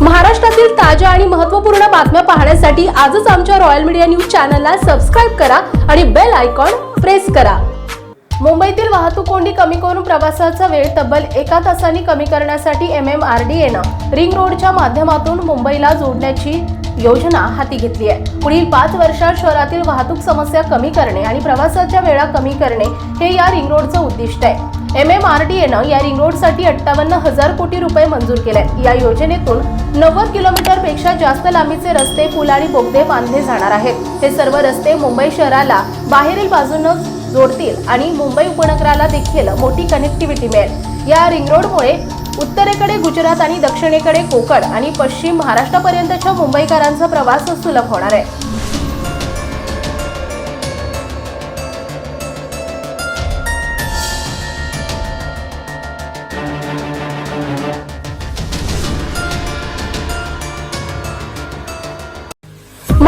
महाराष्ट्रातील ताज्या आणि महत्त्वपूर्ण बातम्या पाहण्यासाठी आजच आमच्या रॉयल मीडिया न्यूज चॅनलला सबस्क्राईब करा आणि बेल आयकॉन प्रेस करा. मुंबईतील वाहतूक कोंडी कमी करून प्रवासाचा वेळ तब्बल एका तासांनी कमी करण्यासाठी एम एम आर डी एनं रिंग रोडच्या माध्यमातून मुंबईला जोडण्याची योजना हाती घेतली आहे. पुढील पाच वर्षात शहरातील वाहतूक समस्या कमी करणे आणि प्रवासाच्या वेळा कमी करणे हे या रिंग रोडचं उद्दिष्ट आहे. एम एम आर डी एनं या रिंग रोडसाठी अठ्ठावन्न हजार कोटी रुपये मंजूर केले या योजनेतून नव्वद किलोमीटरपेक्षा जास्त लांबीचे रस्ते पूल आणि बोगदे बांधले जाणार आहेत. हे सर्व रस्ते मुंबई शहराला बाहेरील बाजूनं जोडतील आणि मुंबई उपनगराला देखील मोठी कनेक्टिव्हिटी मिळेल. या रिंग रोडमुळे उत्तरेकडे गुजरात आणि दक्षिणेकडे कोकण आणि पश्चिम महाराष्ट्रापर्यंतच्या मुंबईकरांचा प्रवास सुलभ होणार आहे.